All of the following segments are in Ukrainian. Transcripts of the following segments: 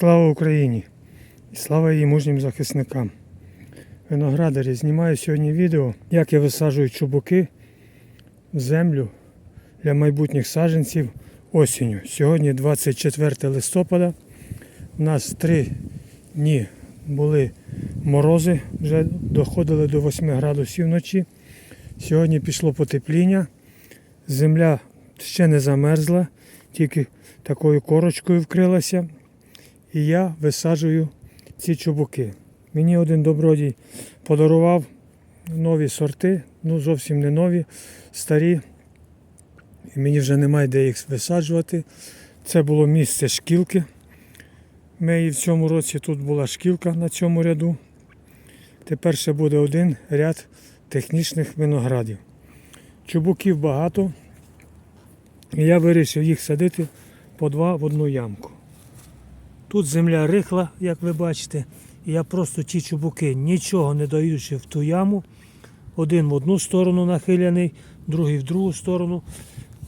Слава Україні! І слава її мужнім захисникам. Виноградарі, знімаю сьогодні відео, як я висаджую чубуки в землю для майбутніх саджанців осінню. Сьогодні 24 листопада. У нас три дні були морози, вже доходили до 8 градусів вночі. Сьогодні пішло потепління. Земля ще не замерзла, тільки такою корочкою вкрилася. І я висаджую ці чубуки. Мені один добродій подарував нові сорти, ну зовсім не нові, старі. І мені вже немає де їх висаджувати. Це було місце шкілки. Ми в цьому році тут була шкілка на цьому ряду. Тепер ще буде один ряд технічних виноградів. Чубуків багато. І я вирішив їх садити по два в одну ямку. Тут земля рихла, як ви бачите, і я просто ті чубуки, нічого не даючи в ту яму. Один в одну сторону нахиляний, другий в другу сторону.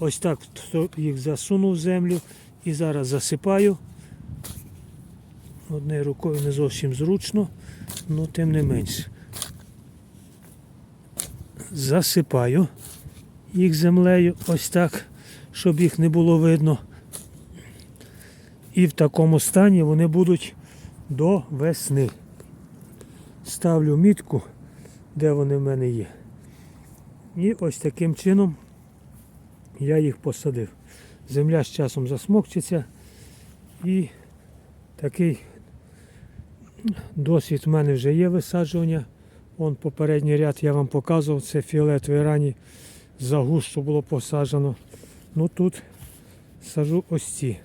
Ось так їх засунув в землю і зараз засипаю. Однією рукою не зовсім зручно, але тим не менше. Засипаю їх землею ось так, щоб їх не було видно. І в такому стані вони будуть до весни. Ставлю мітку, де вони в мене є. І ось таким чином я їх посадив. Земля з часом засмокчиться і такий досвід в мене вже є висаджування. Вон попередній ряд я вам показував, це фіолетовий рані загусту було посаджено. Ну тут сажу ось ці.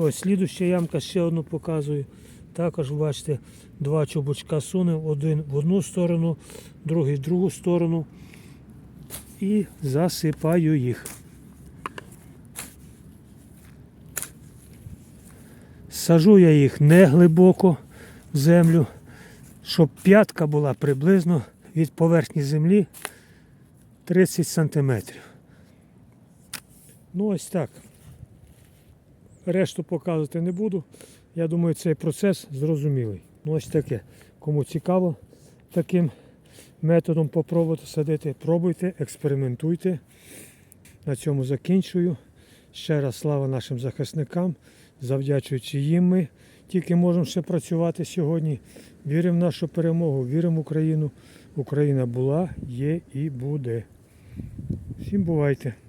Ось слідуща ямка ще одну показую. Також бачите, два чубучка сунув, один в одну сторону, другий в другу сторону. І засипаю їх. Сажу я їх не глибоко в землю, щоб п'ятка була приблизно від поверхні землі 30 сантиметрів. Ну ось так. Решту показувати не буду. Я думаю, цей процес зрозумілий. Ну ось таке. Кому цікаво таким методом попробувати садити, пробуйте, експериментуйте. На цьому закінчую. Ще раз слава нашим захисникам. Завдячуючи їм ми тільки можемо ще працювати сьогодні. Віримо в нашу перемогу, віримо в Україну. Україна була, є і буде. Всім бувайте!